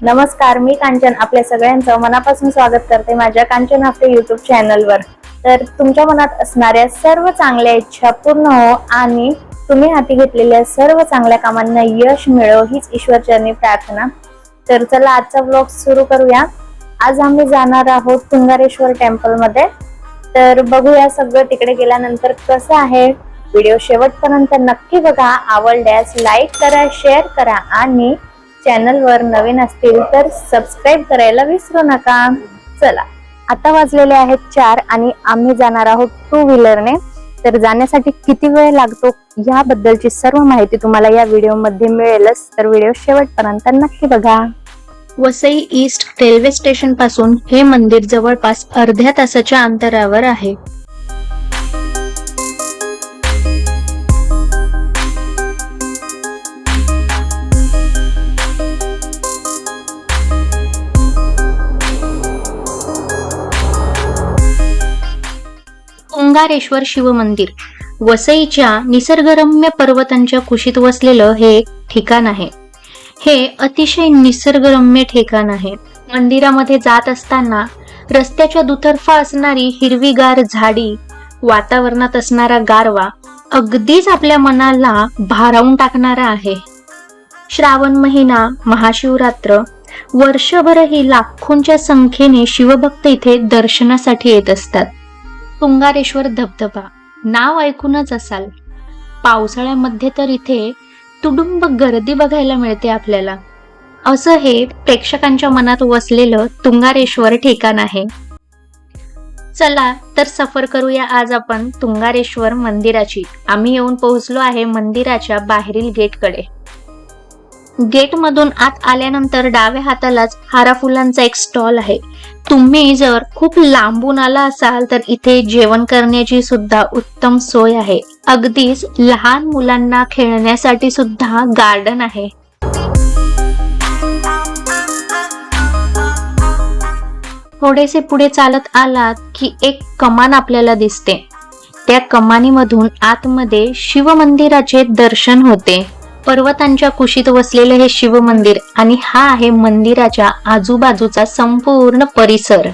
नमस्कार मी कांचन. आपल्या सगळ्यांचं मनापासून स्वागत करते माझ्या कांचन आपल्या युट्यूब चॅनलवर तर तुमच्या मनात असणाऱ्या सर्व चांगल्या इच्छा पूर्ण हो आणि तुम्ही हाती घेतलेल्या सर्व चांगल्या कामांना यश मिळो हीच ईश्वरचरणी प्रार्थना. तर चला आजचा ब्लॉग सुरू करूया. आज आम्ही जाणार आहोत तुंगारेश्वर टेम्पलमध्ये तर बघूया सगळं तिकडे गेल्यानंतर कसं आहे. व्हिडिओ शेवटपर्यंत नक्की बघा. आवडल्यास लाईक करा शेअर करा आणि चॅनलवर नवीन असतील तर सबस्क्राईब करायला विसरू नका. चला आता वाजलेले आहेत चार आणि आम्ही जाणार आहोत टू व्हीलरने तर जाण्यासाठी किती वेळ लागतो याबद्दलची सर्व माहिती तुम्हाला या व्हिडिओमध्ये मिळेलच. तर व्हिडिओ शेवटपर्यंत नक्की बघा. वसई ईस्ट रेल्वे स्टेशनपासून हे मंदिर जवळपास अर्ध्या तासाच्या अंतरावर आहे. ओंकारेश्वर शिव मंदिर वसईच्या निसर्गरम्य पर्वतांच्या कुशीत वसलेलं हे एक ठिकाण आहे. हे अतिशय निसर्गरम्य ठिकाण आहे. मंदिरामध्ये जात असताना रस्त्याच्या दुतर्फा असणारी हिरवीगार झाडी वातावरणात असणारा गारवा अगदीच आपल्या मनाला भारावून टाकणारा आहे. श्रावण महिना महाशिवरात्र वर्षभरही लाखोंच्या संख्येने शिवभक्त इथे दर्शनासाठी येत असतात. तुंगारेश्वर धबधबा. नाव ऐकूनच असाल. पावसाळ्यामध्ये तर इथे तुडुंब गर्दी बघायला मिळते आपल्याला. असं हे प्रेक्षकांच्या मनात वसलेलं तुंगारेश्वर ठिकाण आहे. चला तर सफर करूया आज आपण तुंगारेश्वर मंदिराची. आम्ही येऊन पोहोचलो आहे मंदिराच्या बाहेरील गेटकडे. गेट मधून आत आल्यानंतर डाव्या हातालाच हारा फुलांचा एक स्टॉल आहे. तुम्ही जर खूप लांबून आला असाल तर इथे जेवण करण्याची सुद्धा उत्तम सोय आहे. अगदीच लहान मुलांना खेळण्यासाठी सुद्धा गार्डन आहे. थोडेसे पुढे चालत आलात की एक कमान आपल्याला दिसते. त्या कमानीमधून आतमध्ये शिव मंदिराचे दर्शन होते. पर्वतांच्या कुशीत वसलेले हे शिव मंदिर आणि हा आहे मंदिराच्या आजूबाजूचा संपूर्ण परिसर.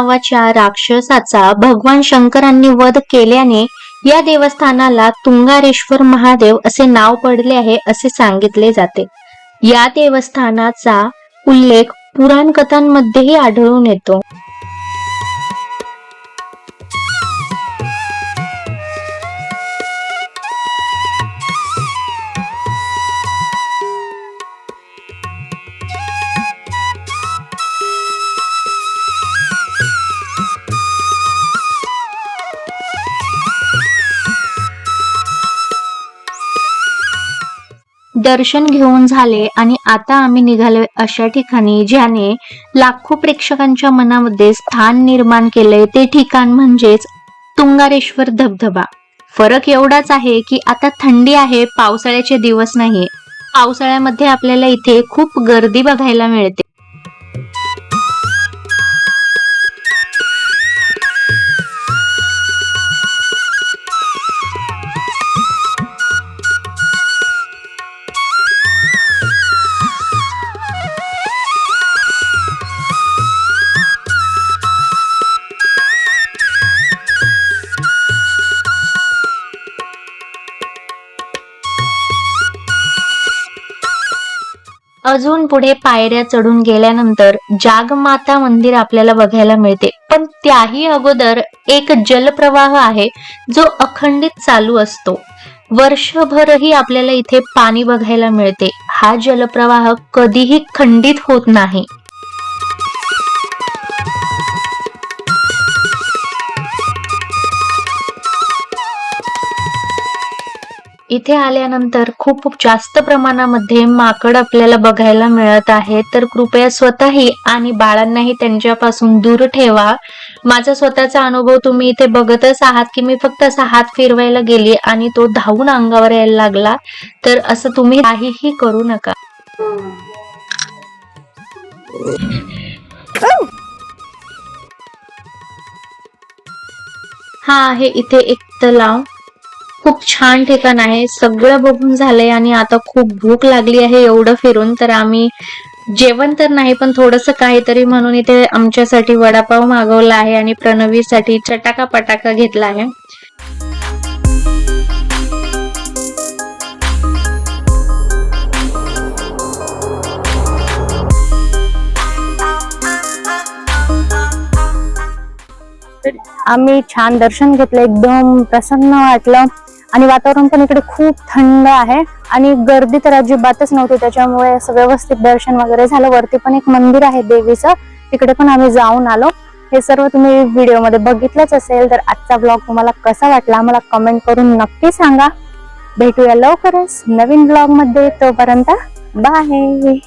नावाच्या राक्षसाचा भगवान शंकरांनी वध केल्याने या देवस्थानाला तुंगारेश्वर महादेव असे नाव पडले आहे असे सांगितले जाते. या देवस्थानाचा उल्लेख पुराण कथांमध्येही आढळून येतो. दर्शन घेऊन झाले आणि आता आम्ही निघालोय अशा ठिकाणी ज्याने लाखो प्रेक्षकांच्या मनामध्ये स्थान निर्माण केलंय. ते ठिकाण म्हणजेच तुंगारेश्वर धबधबा. फरक एवढाच आहे की आता थंडी आहे पावसाळ्याचे दिवस नाहीये. पावसाळ्यामध्ये आपल्याला इथे खूप गर्दी बघायला मिळते. अजून पुढे पायऱ्या चढून गेल्यानंतर जागमाता मंदिर आपल्याला बघायला मिळते. पण त्याही अगोदर एक जलप्रवाह आहे जो अखंडित चालू असतो. वर्षभरही आपल्याला इथे पाणी बघायला मिळते. हा जलप्रवाह कधीही खंडित होत नाही. इथे आल्यानंतर खूप जास्त प्रमाणामध्ये माकड आपल्याला बघायला मिळत आहे. तर कृपया स्वतःही आणि बाळांनाही त्यांच्यापासून दूर ठेवा. माझा स्वतःचा अनुभव तुम्ही इथे बघतच आहात की मी फक्त असा हात फिरवायला गेली आणि तो धावून अंगावर यायला लागला. तर असं तुम्ही काहीही करू नका. हा आहे इथे एक तलाव. खूप छान ठिकाण आहे. सगळं बघून झालंय आणि आता खूप भूक लागली आहे एवढं फिरून. तर आम्ही जेवण तर नाही पण थोडस काहीतरी म्हणून इथे आमच्यासाठी वडापाव मागवला आहे आणि प्रणवीसाठी चटाका पटाका घेतला आहे. आम्ही छान दर्शन घेतलं. एकदम प्रसन्न वाटलं. आणि वातावरण पण इकडे खूप थंड आहे आणि गर्दी तर अजिबातच नव्हती. त्याच्यामुळे असं व्यवस्थित दर्शन वगैरे झालं. वरती पण एक मंदिर आहे देवीचं. तिकडे पण आम्ही जाऊन आलो. हे सर्व तुम्ही व्हिडिओमध्ये बघितलंच असेल तर आजचा ब्लॉग तुम्हाला कसा वाटला आम्हाला कमेंट करून नक्की सांगा. भेटूया लवकरच नवीन ब्लॉगमध्ये. तोपर्यंत बाय